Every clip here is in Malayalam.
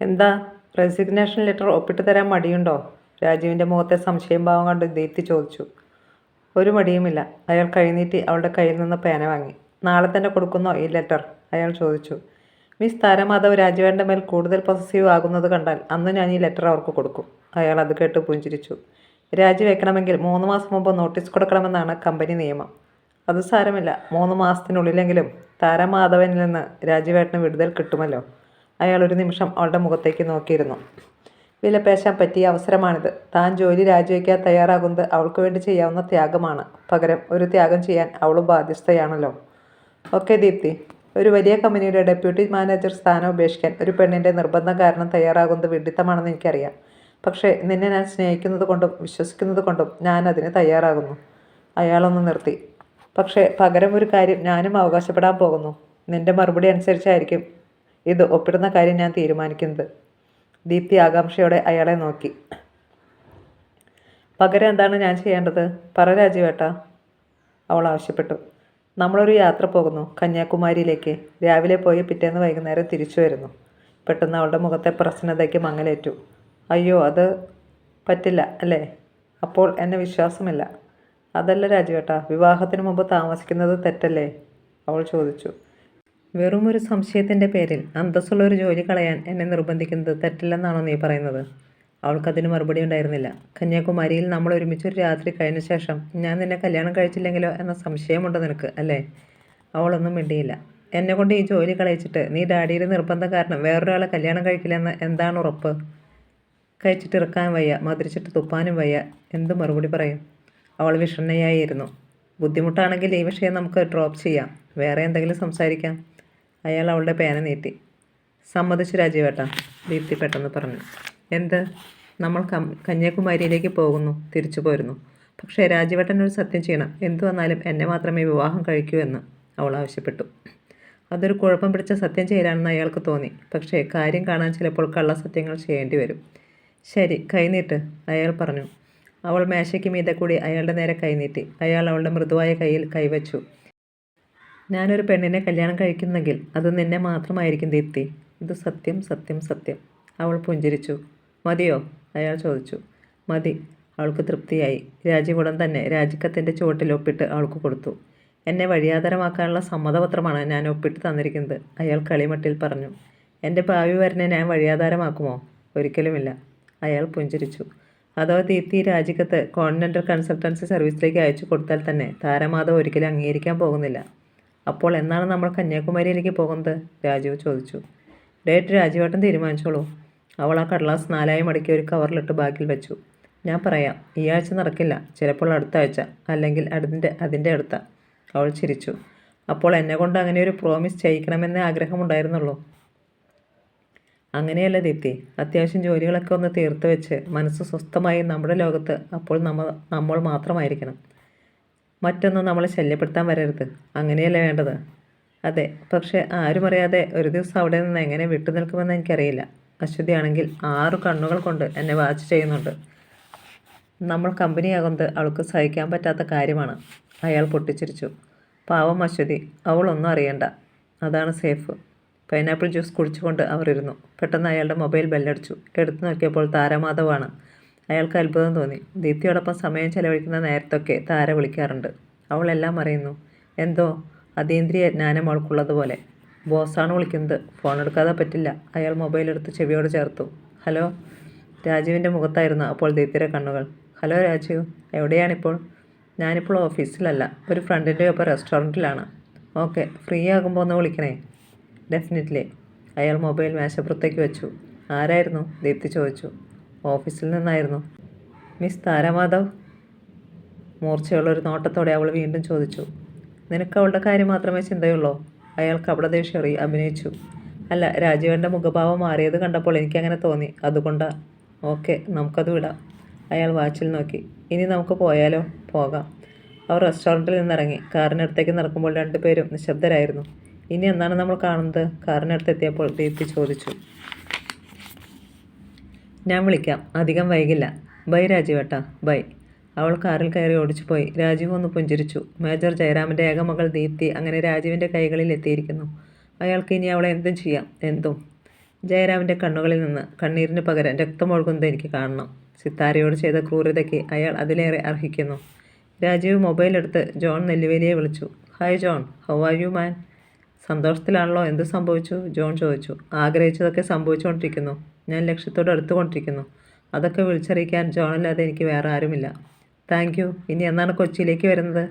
എന്താ? റെസിഗ്നേഷൻ ലെറ്റർ ഒപ്പിട്ട് തരാൻ മടിയുണ്ടോ? രാജുവിന്റെ മുഖത്തെ സംശയം ഭാവം കണ്ട് ദീപ്തി ചോദിച്ചു. ഒരു മടിയുമില്ല. അയാൾ കൈനീട്ടി അവളുടെ കയ്യിൽ നിന്ന് പേന വാങ്ങി. നാളെ തന്നെ കൊടുക്കുന്നോ ഈ ലെറ്റർ അയാൾ ചോദിച്ചു. മിസ് താരമാധവ് രാജീവേന്റെ മേൽ കൂടുതൽ പൊസസീവ് ആകുന്നത് കണ്ടാൽ അന്ന് ഞാൻ ഈ ലെറ്റർ അവർക്ക് കൊടുക്കും. അയാൾ അത് കേട്ട് പുഞ്ചിരിച്ചു. രാജിവെക്കണമെങ്കിൽ മൂന്ന് മാസം മുമ്പ് നോട്ടീസ് കൊടുക്കണമെന്നാണ് കമ്പനി നിയമം. അത് സാരമില്ല. മൂന്ന് മാസത്തിനുള്ളിലെങ്കിലും താരമാധവനിൽ നിന്ന് രാജിവേട്ടന് വിടുതൽ കിട്ടുമല്ലോ. അയാൾ ഒരു നിമിഷം അവളുടെ മുഖത്തേക്ക് നോക്കിയിരുന്നു. വിലപേശാൻ പറ്റിയ അവസരമാണിത്. താൻ ജോലി രാജിവെക്കാൻ തയ്യാറാകുന്നത് അവൾക്ക് വേണ്ടി ചെയ്യാവുന്ന ത്യാഗമാണ്. പകരം ഒരു ത്യാഗം ചെയ്യാൻ അവളും ബാധ്യസ്ഥയാണല്ലോ. ഓക്കെ ദീപ്തി. ഒരു വലിയ കമ്പനിയുടെ ഡെപ്യൂട്ടി മാനേജർ സ്ഥാനം ഉപേക്ഷിക്കാൻ ഒരു പെണ്ണിന്റെ നിർബന്ധം കാരണം തയ്യാറാകുന്നത് വിഡിത്തമാണെന്ന് എനിക്കറിയാം. പക്ഷേ നിന്നെ ഞാൻ സ്നേഹിക്കുന്നത് കൊണ്ടും വിശ്വസിക്കുന്നത് കൊണ്ടും ഞാൻ അതിന് തയ്യാറാകുന്നു. അയാളൊന്ന് നിർത്തി. പക്ഷേ പകരം ഒരു കാര്യം ഞാനും അവകാശപ്പെടാൻ പോകുന്നു. നിന്റെ മറുപടി അനുസരിച്ചായിരിക്കും ഇത് ഒപ്പിടുന്ന കാര്യം ഞാൻ തീരുമാനിക്കുന്നത്. ദീപ്തി ആകാംക്ഷയോടെ അയാളെ നോക്കി. പകരം എന്താണ് ഞാൻ ചെയ്യേണ്ടത്? പറ രാജുവേട്ടാ. അവൾ ആവശ്യപ്പെട്ടു. നമ്മളൊരു യാത്ര പോകുന്നു. കന്യാകുമാരിയിലേക്ക്. രാവിലെ പോയി പിറ്റേന്ന് വൈകുന്നേരം തിരിച്ചു വരുന്നു. പെട്ടെന്ന് അവളുടെ മുഖത്തെ പ്രസന്നതയ്ക്ക് മങ്ങലേറ്റു. അയ്യോ അത് പറ്റില്ല അല്ലേ? അപ്പോൾ എന്നെ വിശ്വാസമില്ല. അതല്ല രാജുവേട്ടാ വിവാഹത്തിന് മുമ്പ് താമസിക്കുന്നത് തെറ്റല്ലേ? അവൾ ചോദിച്ചു. വെറും ഒരു സംശയത്തിന്റെ പേരിൽ അന്തസ്സുള്ള ഒരു ജോലി കളയാൻ എന്നെ നിർബന്ധിക്കുന്നത് തെറ്റില്ലെന്നാണോ നീ പറയുന്നത്? അവൾക്കതിന് മറുപടി ഉണ്ടായിരുന്നില്ല. കന്യാകുമാരിയിൽ നമ്മൾ ഒരുമിച്ച് ഒരു രാത്രി കഴിഞ്ഞ ശേഷം ഞാൻ നിന്നെ കല്യാണം കഴിച്ചില്ലെങ്കിലോ എന്ന സംശയമുണ്ട് നിനക്ക് അല്ലേ? അവളൊന്നും മിണ്ടിയില്ല. എന്നെ കൊണ്ട് ഈ ജോലി കളയിച്ചിട്ട് നീ ഡാഡിയുടെ നിർബന്ധം കാരണം വേറൊരാളെ കല്യാണം കഴിക്കില്ലെന്ന് എന്താണ് ഉറപ്പ്? കഴിച്ചിട്ട് ഇറക്കാൻ വയ്യ മധുരിച്ചിട്ട് തുപ്പാനും വയ്യ എന്ത് മറുപടി പറയും? അവൾ വിഷണ്ണയായിരുന്നു. ബുദ്ധിമുട്ടാണെങ്കിൽ ഈ വിഷയം നമുക്ക് ഡ്രോപ്പ് ചെയ്യാം. വേറെ എന്തെങ്കിലും സംസാരിക്കാം. അയാൾ അവളുടെ പേന നീട്ടി. സമ്മതിച്ചു രാജീവേട്ട ദീപ്തി പെട്ടെന്ന് പറഞ്ഞു. എന്ത്? നമ്മൾ കന്യാകുമാരിയിലേക്ക് പോകുന്നു തിരിച്ചു പോരുന്നു. പക്ഷേ രാജീവേട്ടൻ ഒരു സത്യം ചെയ്യണം. എന്തു വന്നാലും എന്നെ മാത്രമേ വിവാഹം കഴിക്കൂ എന്ന് അവൾ ആവശ്യപ്പെട്ടു. അതൊരു കുഴപ്പം പിടിച്ച സത്യം ചെയ്യലാണെന്ന് അയാൾക്ക് തോന്നി. പക്ഷേ കാര്യം കാണാൻ ചിലപ്പോൾ കള്ളസത്യങ്ങൾ ചെയ്യേണ്ടി വരും. ശരി കൈനീട്ട് അയാൾ പറഞ്ഞു. അവൾ മേശയ്ക്ക് മീതെ കൂടി അയാളുടെ നേരെ കൈനീട്ടി അയാൾ അവളുടെ മൃദുവായ കയ്യിൽ കൈവച്ചു. ഞാനൊരു പെണ്ണിനെ കല്യാണം കഴിക്കുന്നെങ്കിൽ അത് നിന്നെ മാത്രമായിരിക്കും ദീപ്തി. ഇത് സത്യം സത്യം സത്യം. അവൾ പുഞ്ചിരിച്ചു. മതിയോ? അയാൾ ചോദിച്ചു. മതി. അവൾക്ക് തൃപ്തിയായി. രാജികുടം തന്നെ രാജിക്കത്തിന്റെ ചുവട്ടിൽ ഒപ്പിട്ട് അവൾക്ക് കൊടുത്തു. എന്നെ വഴിയാതരമാക്കാനുള്ള സമ്മതപത്രമാണ് ഞാൻ ഒപ്പിട്ട് തന്നിരിക്കുന്നത്. അയാൾ കളിമട്ടിൽ പറഞ്ഞു. എന്റെ ഭാവി വരനെ ഞാൻ വഴിയാധാരമാക്കുമോ ഒരിക്കലുമില്ല. അയാൾ പുഞ്ചിരിച്ചു. അതോ ദീപ്തി രാജിക്കത്ത് കോണ്ടിനെന്റൽ കൺസൾട്ടൻസി സർവീസിലേക്ക് അയച്ചു കൊടുത്താൽ തന്നെ താരമാധവ് ഒരിക്കലും അംഗീകരിക്കാൻ പോകുന്നില്ല. അപ്പോൾ എന്നാണ് നമ്മൾ കന്യാകുമാരിയിലേക്ക് പോകുന്നത്? രാജു ചോദിച്ചു. ഡേറ്റ് രാജീവേട്ടൻ തീരുമാനിച്ചോളൂ. അവൾ ആ കടലാസ് നാലായി മടക്കി ഒരു കവറിലിട്ട് ബാക്കിൽ വെച്ചു. ഞാൻ പറയാം ഈ ആഴ്ച നടക്കില്ല. ചിലപ്പോൾ അടുത്ത ആഴ്ച അല്ലെങ്കിൽ അതിന്റെ അതിന്റെ അടുത്ത. അവൾ ചിരിച്ചു. അപ്പോൾ എന്നെ കൊണ്ട് അങ്ങനെ ഒരു പ്രോമിസ് ചെയ്യിക്കണമെന്ന് ആഗ്രഹമുണ്ടായിരുന്നുള്ളൂ. അങ്ങനെയല്ല ദീപ്തി. അത്യാവശ്യം ജോലികളൊക്കെ ഒന്ന് തീർത്ത് വെച്ച് മനസ്സ് സ്വസ്ഥമായി നമ്മുടെ ലോകത്ത് അപ്പോൾ നമ്മൾ നമ്മൾ മാത്രമായിരിക്കണം. മറ്റൊന്നും നമ്മളെ ശല്യപ്പെടുത്താൻ വരരുത്. അങ്ങനെയല്ലേ വേണ്ടത്? അതെ പക്ഷേ ആരും അറിയാതെ ഒരു ദിവസം അവിടെ നിന്ന് എങ്ങനെ വിട്ടു നിൽക്കുമെന്ന് എനിക്കറിയില്ല. അശ്വതിയാണെങ്കിൽ ആറു കണ്ണുകൾ കൊണ്ട് എന്നെ വാച്ച് ചെയ്യുന്നുണ്ട്. നമ്മൾ കമ്പനിയാകുന്നത് അവൾക്ക് സഹിക്കാൻ പറ്റാത്ത കാര്യമാണ്. അയാൾ പൊട്ടിച്ചിരിച്ചു. പാവം അശ്വതി അവളൊന്നും അറിയണ്ട. അതാണ് സേഫ്. പൈനാപ്പിൾ ജ്യൂസ് കുടിച്ചുകൊണ്ട് അവർ ഇരുന്നു പെട്ടെന്ന് അയാളുടെ മൊബൈൽ ബെല്ലടിച്ചു. എടുത്തു നോക്കിയപ്പോൾ താരമാധവാണ് അയാൾക്ക് അത്ഭുതം തോന്നി. ദീപ്തിയോടൊപ്പം സമയം ചെലവഴിക്കുന്ന നേരത്തൊക്കെ താര വിളിക്കാറുണ്ട്. അവളെല്ലാം അറിയുന്നു. എന്തോ? അതീന്ദ്രിയ ജ്ഞാനം അവൾക്കുള്ളതുപോലെ. ബോസാണ് വിളിക്കുന്നത്. ഫോൺ എടുക്കാതെ പറ്റില്ല. അയാൾ മൊബൈൽ എടുത്ത് ചെവിയോട് ചേർത്തു. ഹലോ? രാജീവിന്റെ മുഖത്തായിരുന്നു അപ്പോൾ ദീപ്തിയുടെ കണ്ണുകൾ. ഹലോ രാജീവ്. എവിടെയാണിപ്പോൾ? ഞാനിപ്പോൾ ഓഫീസിലല്ല. ഒരു ഫ്രണ്ടിന്റെ ഒപ്പം റെസ്റ്റോറന്റിലാണ് ഓക്കെ. ഫ്രീ ആകുമ്പോൾ ഒന്ന് വിളിക്കണേ. ഡെഫിനറ്റ്ലി. അയാൾ മൊബൈൽ മേശപ്പുറത്തേക്ക് വെച്ചു. ആരായിരുന്നു? ദീപ്തി ചോദിച്ചു. ഓഫീസിൽ നിന്നായിരുന്നു. മിസ് താരമാധവ് മൂർച്ചയുള്ള ഒരു നോട്ടത്തോടെ അവൾ വീണ്ടും ചോദിച്ചു നിനക്ക് അവളുടെ കാര്യം മാത്രമേ ചിന്തയുള്ളൂ? അവിടെ ദേഷ്യറി അഭിനയിച്ചു. അല്ല രാജീവന്റെ മുഖഭാവം മാറിയത് കണ്ടപ്പോൾ എനിക്കങ്ങനെ തോന്നി. അതുകൊണ്ടാ. ഓക്കെ നമുക്കത് വിടാം. അയാൾ വാച്ചിൽ നോക്കി. ഇനി നമുക്ക് പോയാലോ? പോകാം. അവർ റെസ്റ്റോറന്റിൽ നിന്നിറങ്ങി. കാറിനടുത്തേക്ക് നടക്കുമ്പോൾ രണ്ടുപേരും നിശബ്ദരായിരുന്നു. ഇനി എന്നാണ് നമ്മൾ കാണുന്നത്? കാറിനടുത്തെത്തിയപ്പോൾ ദീപ്തി ചോദിച്ചു. ഞാൻ വിളിക്കാം. അധികം വൈകില്ല. ബൈ രാജീവേട്ട. ബൈ. അവൾ കാറിൽ കയറി ഓടിച്ചു പോയി രാജീവ് ഒന്ന് പുഞ്ചിരിച്ചു. മേജർ ജയറാമിന്റെ ഏകമകൾ ദീപ്തി അങ്ങനെ രാജീവിന്റെ കൈകളിൽ എത്തിയിരിക്കുന്നു. അയാൾക്ക് ഇനി അവളെ എന്തും ചെയ്യാം? എന്തും. ജയറാമിന്റെ കണ്ണുകളിൽ നിന്ന് കണ്ണീരിന് പകരം രക്തമൊഴുകുന്നത് എനിക്ക് കാണണം. സിത്താരയോട് ചെയ്ത ക്രൂരതയ്ക്ക് അയാൾ അതിലേറെ അർഹിക്കുന്നു. രാജീവ് മൊബൈൽ എടുത്ത് ജോൺ നെല്ലുവേലിയെ വിളിച്ചു. Hi John. How are you man? സന്തോഷത്തിലാണല്ലോ? എന്ത് സംഭവിച്ചു? ജോൺ ചോദിച്ചു. ആഗ്രഹിച്ചതൊക്കെ സംഭവിച്ചുകൊണ്ടിരിക്കുന്നു. ഞാൻ ലക്ഷ്യത്തോട് അടുത്തുകൊണ്ടിരിക്കുന്നു. അതൊക്കെ വിളിച്ചറിയിക്കാൻ ജോണല്ലാതെ എനിക്ക് വേറെ ആരുമില്ല. Thank you. ഇനി എന്നാണ് കൊച്ചിയിലേക്ക് വരുന്നത്?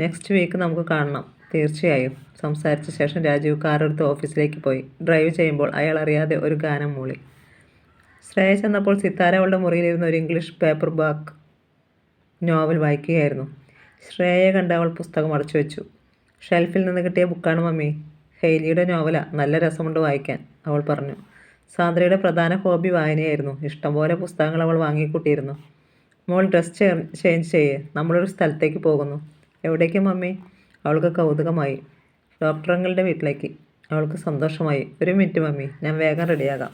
നെക്സ്റ്റ് വീക്ക് നമുക്ക് കാണണം. തീർച്ചയായും. സംസാരിച്ച ശേഷം രാജീവ് കാറെടുത്ത് ഓഫീസിലേക്ക് പോയി. ഡ്രൈവ് ചെയ്യുമ്പോൾ അയാൾ അറിയാതെ ഒരു ഗാനം മൂളി. ശ്രേയ ചെന്നപ്പോൾ സിത്താര അവളുടെ മുറിയിലിരുന്ന ഒരു ഇംഗ്ലീഷ് പേപ്പർ ബാക്ക് നോവൽ വായിക്കുകയായിരുന്നു. ശ്രേയയെ കണ്ട അവൾ പുസ്തകം അടച്ചു വെച്ചു ഷെൽഫിൽ നിന്ന് കിട്ടിയ ബുക്കാണ് മമ്മി. ഹെയ്ലിയുടെ നോവല നല്ല രസമുണ്ട് വായിക്കാൻ അവൾ പറഞ്ഞു. സാന്ദ്രയുടെ പ്രധാന ഹോബി വായനയായിരുന്നു. ഇഷ്ടംപോലെ പുസ്തകങ്ങൾ അവൾ വാങ്ങിക്കൂട്ടിയിരുന്നു. മോൾ ഡ്രസ് ചേഞ്ച് ചെയ്യേ. നമ്മളൊരു സ്ഥലത്തേക്ക് പോകുന്നു. എവിടേക്ക് മമ്മി? അവൾക്ക് കൗതുകമായി. ഡോക്ടറങ്ങളുടെ വീട്ടിലേക്ക്. അവൾക്ക് സന്തോഷമായി. ഒരു മിനിറ്റ് മമ്മി ഞാൻ വേഗം റെഡിയാകാം.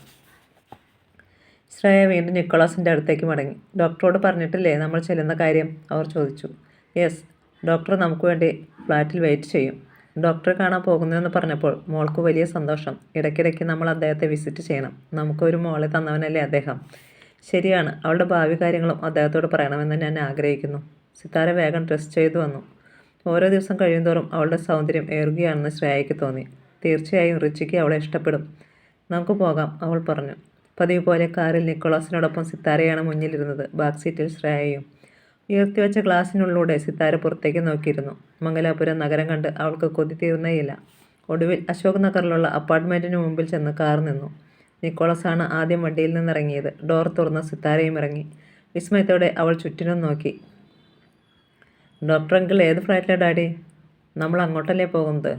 ശ്രേയ വീണ്ടും നിക്കോളാസിന്റെ അടുത്തേക്ക് മടങ്ങി. ഡോക്ടറോട് പറഞ്ഞിട്ടില്ലേ നമ്മൾ ചെല്ലുന്ന കാര്യം? അവർ ചോദിച്ചു. യെസ് ഡോക്ടർ നമുക്ക് വേണ്ടി ഫ്ലാറ്റിൽ വെയിറ്റ് ചെയ്യും. ഡോക്ടറെ കാണാൻ പോകുന്നതെന്ന് പറഞ്ഞപ്പോൾ മോൾക്ക് വലിയ സന്തോഷം. ഇടയ്ക്കിടയ്ക്ക് നമ്മൾ അദ്ദേഹത്തെ വിസിറ്റ് ചെയ്യണം. നമുക്കൊരു മോളെ തന്നവനല്ലേ അദ്ദേഹം. ശരിയാണ് അവളുടെ ഭാവി കാര്യങ്ങളും അദ്ദേഹത്തോട് പറയണമെന്ന് ഞാൻ ആഗ്രഹിക്കുന്നു. സിത്താര വേഗം ഡ്രസ് ചെയ്തു വന്നു. ഓരോ ദിവസം കഴിയുന്തോറും അവളുടെ സൗന്ദര്യം ഏറുകയാണെന്ന് ശ്രേയയ്ക്ക് തോന്നി. തീർച്ചയായും റിച്ചിക്ക് അവളെ ഇഷ്ടപ്പെടും. നമുക്ക് പോകാം അവൾ പറഞ്ഞു. പതിവ് പോലെ കാറിൽ നിക്കോളാസിനോടൊപ്പം സിത്താരയാണ് മുന്നിലിരുന്നത്. ബാക്ക് സീറ്റിൽ ശ്രേയയും ഉയർത്തിവെച്ച ഗ്ലാസിനുള്ളിലൂടെ സിത്താര പുറത്തേക്ക് നോക്കിയിരുന്നു. മംഗലാപുരം നഗരം കണ്ട് അവൾക്ക് കൊതി തീർന്നേയില്ല. ഒടുവിൽ അശോക് നഗറിലുള്ള അപ്പാർട്ട്മെന്റിന് മുമ്പിൽ ചെന്ന് കാർ നിന്നു. നിക്കോളസാണ് ആദ്യം വണ്ടിയിൽ നിന്നിറങ്ങിയത്. ഡോർ തുറന്ന സിത്താരയും ഇറങ്ങി. വിസ്മയത്തോടെ അവൾ ചുറ്റിനും നോക്കി. ഡോക്ടർ അങ്കിൾ ഏത് ഫ്ലാറ്റിലെ ഡാഡി? നമ്മൾ അങ്ങോട്ടല്ലേ പോകുന്നത്?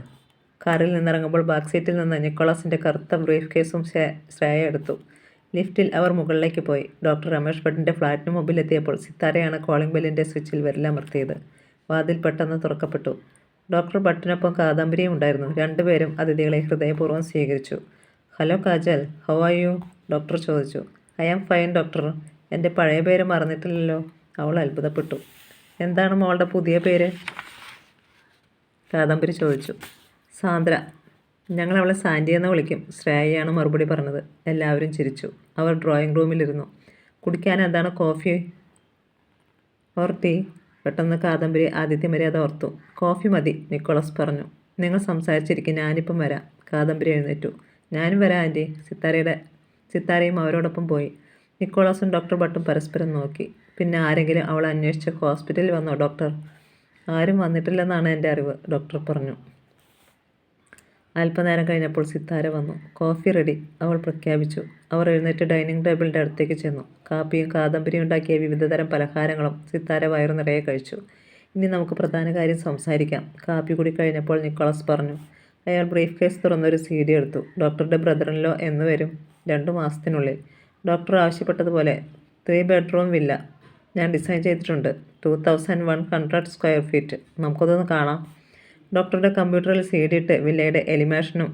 കാറിൽ നിന്നിറങ്ങുമ്പോൾ ബാക്ക് സീറ്റിൽ നിന്ന് നിക്കോളാസിന്റെ കറുത്ത ബ്രീഫ് കേസും ശ്രേ- ശ്രേയ എടുത്തു. ലിഫ്റ്റിൽ അവർ മുകളിലേക്ക് പോയി. ഡോക്ടർ രമേഷ് ഭട്ടിന്റെ ഫ്ലാറ്റിന് മുമ്പിലെത്തിയപ്പോൾ സിത്താരയാണ് കോളിംഗ് ബെല്ലിന്റെ സ്വിച്ചിൽ വിരലമർത്തിയത് വാതിൽ പെട്ടെന്ന് തുറക്കപ്പെട്ടു. ഡോക്ടർ ഭട്ടിനൊപ്പം കാദംബരിയും ഉണ്ടായിരുന്നു. രണ്ടുപേരും അതിഥികളെ ഹൃദയപൂർവം സ്വീകരിച്ചു. Hello Kajal how are you? Doctor ചോദിച്ചു. I am fine doctor. എന്റെ പഴയ പേര് മറന്നിട്ടില്ലല്ലോ. അവൾ അത്ഭുതപ്പെട്ടു. എന്താണ് മോളുടെ പുതിയ പേര്? കാദംബരി ചോദിച്ചു. സാന്ദ്ര ഞങ്ങൾ അവളെ സാൻഡി എന്ന് വിളിക്കും. ശ്രേയയാണ് മറുപടി പറഞ്ഞത്. എല്ലാവരും ചിരിച്ചു. അവർ ഡ്രോയിങ് റൂമിലിരുന്നു. കുടിക്കാൻ എന്താണ് കോഫി? ഓർ ടീ പെട്ടെന്ന് കാദംബരി ആദിത്യമര്യാദ ഓർത്തു. കോഫി മതി നിക്കോളസ് പറഞ്ഞു. നിങ്ങൾ സംസാരിച്ചിരിക്കും ഞാനിപ്പം വരാം. കാദംബരി എഴുന്നേറ്റു. ഞാനും വരാം ആന്റി സിത്താരയുടെ സിത്താരയും അവരോടൊപ്പം പോയി. നിക്കോളസും ഡോക്ടർ ഭട്ടും പരസ്പരം നോക്കി. പിന്നെ ആരെങ്കിലും അവളെ അന്വേഷിച്ച് ഹോസ്പിറ്റലിൽ വന്നോ ഡോക്ടർ? ആരും വന്നിട്ടില്ലെന്നാണ് എന്റെ അറിവ് ഡോക്ടർ പറഞ്ഞു. അല്പനേരം കഴിഞ്ഞപ്പോൾ സിത്താര വന്നു. കോഫി റെഡി അവൾ പ്രഖ്യാപിച്ചു. അവർ എഴുന്നേറ്റ് ഡൈനിങ് ടേബിളിന്റെ അടുത്തേക്ക് ചെന്നു. കാപ്പിയും കാദംബരിയും ഉണ്ടാക്കിയ വിവിധതരം പലഹാരങ്ങളും സിത്താര വയറു നിറയെ കഴിച്ചു. ഇനി നമുക്ക് പ്രധാന കാര്യം സംസാരിക്കാം കാപ്പി കൂടി കഴിഞ്ഞപ്പോൾ നിക്കോളസ് പറഞ്ഞു. അയാൾ ബ്രീഫ് കേസ് തുറന്നൊരു സി ഡി എടുത്തു. ഡോക്ടറുടെ ബ്രദറിനിലോ എന്ന് വരും രണ്ടു മാസത്തിനുള്ളിൽ. ഡോക്ടർ ആവശ്യപ്പെട്ടതുപോലെ ത്രീ ബെഡ്റൂം വില്ല. ഞാൻ ഡിസൈൻ ചെയ്തിട്ടുണ്ട്. Two thousand one hundred square feet. നമുക്കതൊന്ന് കാണാം. ഡോക്ടറുടെ കമ്പ്യൂട്ടറിൽ സീഡിയിട്ട് വില്ലയുടെ എലിമേഷനും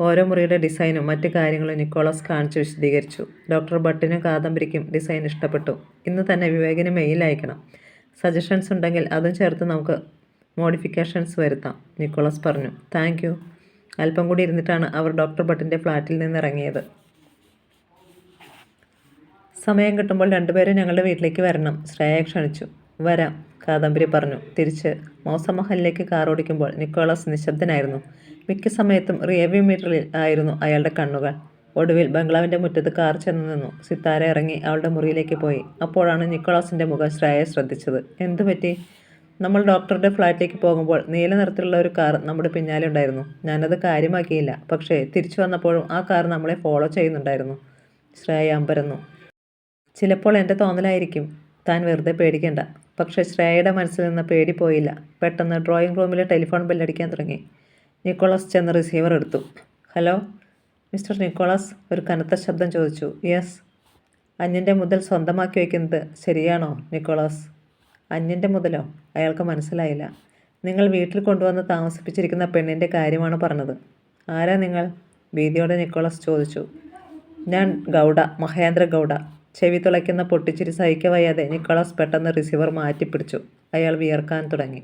ഓരോ മുറിയുടെ ഡിസൈനും മറ്റു കാര്യങ്ങളും നിക്കോളസ് കാണിച്ച് വിശദീകരിച്ചു. ഡോക്ടർ ഭട്ടിനും കാദംബരിക്കും ഡിസൈൻ ഇഷ്ടപ്പെട്ടു. ഇന്ന് തന്നെ വിവേകിന് മെയിൽ അയക്കണം. സജഷൻസ് ഉണ്ടെങ്കിൽ അതും ചേർത്ത് നമുക്ക് മോഡിഫിക്കേഷൻസ് വരുത്താം നിക്കോളസ് പറഞ്ഞു. താങ്ക് അല്പം കൂടി ഇരുന്നിട്ടാണ് അവർ ഡോക്ടർ ഭട്ടിന്റെ ഫ്ലാറ്റിൽ നിന്ന് ഇറങ്ങിയത്. സമയം കിട്ടുമ്പോൾ രണ്ടുപേരും ഞങ്ങളുടെ വീട്ടിലേക്ക് വരണം. ശ്രേയ ക്ഷണിച്ചു. വരാം കാദംബരി പറഞ്ഞു. തിരിച്ച് മൗസമഹലിലേക്ക് കാർ ഓടിക്കുമ്പോൾ നിക്കോളസ് നിശബ്ദനായിരുന്നു. മിക്ക സമയത്തും റിയവ്യൂ മീറ്ററിൽ ആയിരുന്നു അയാളുടെ കണ്ണുകൾ. ഒടുവിൽ ബംഗ്ലാവിന്റെ മുറ്റത്ത് കാർ ചെന്ന് നിന്നു. സിത്താര ഇറങ്ങി അവളുടെ മുറിയിലേക്ക് പോയി. അപ്പോഴാണ് നിക്കോളാസിന്റെ മുഖം ശ്രേയ ശ്രദ്ധിച്ചത്. എന്തു പറ്റി? നമ്മൾ ഡോക്ടറുടെ ഫ്ലാറ്റിലേക്ക് പോകുമ്പോൾ നീല നിറത്തിലുള്ള ഒരു കാർ നമ്മുടെ പിന്നാലെ ഉണ്ടായിരുന്നു. ഞാനത് കാര്യമാക്കിയില്ല. പക്ഷേ തിരിച്ചു വന്നപ്പോഴും ആ കാർ നമ്മളെ ഫോളോ ചെയ്യുന്നുണ്ടായിരുന്നു. ശ്രേയ അമ്പരന്നു. ചിലപ്പോൾ എന്റെ തോന്നലായിരിക്കും. താൻ വെറുതെ പേടിക്കേണ്ട. പക്ഷേ ശ്രേയയുടെ മനസ്സിൽ നിന്ന് പേടി പോയില്ല പെട്ടെന്ന് ഡ്രോയിങ് റൂമിലെ ടെലിഫോൺ ബെല്ലടിക്കാൻ തുടങ്ങി. നിക്കോളസ് ചെന്ന് റിസീവർ എടുത്തു. ഹലോ മിസ്റ്റർ നിക്കോളസ് ഒരു കനത്ത ശബ്ദം ചോദിച്ചു. യെസ് അന്യന്റെ മുതൽ സ്വന്തമാക്കി വയ്ക്കുന്നത് ശരിയാണോ നിക്കോളസ്? അന്യന്റെ മുതലോ? അയാൾക്ക് മനസ്സിലായില്ല. നിങ്ങൾ വീട്ടിൽ കൊണ്ടുവന്ന് താമസിപ്പിച്ചിരിക്കുന്ന പെണ്ണിന്റെ കാര്യമാണ് പറഞ്ഞത്. ആരാ നിങ്ങൾ? ഭീതിയോടെ നിക്കോളസ് ചോദിച്ചു. ഞാൻ ഗൗഡ മഹേന്ദ്ര ഗൗഡ. ചെവി തുളയ്ക്കുന്ന പൊട്ടിച്ചിരി സഹിക്കവയ്യാതെ നിക്കോളാസ് പെട്ടെന്ന് റിസീവർ മാറ്റിപ്പിടിച്ചു. അയാൾ വിയർക്കാൻ തുടങ്ങി.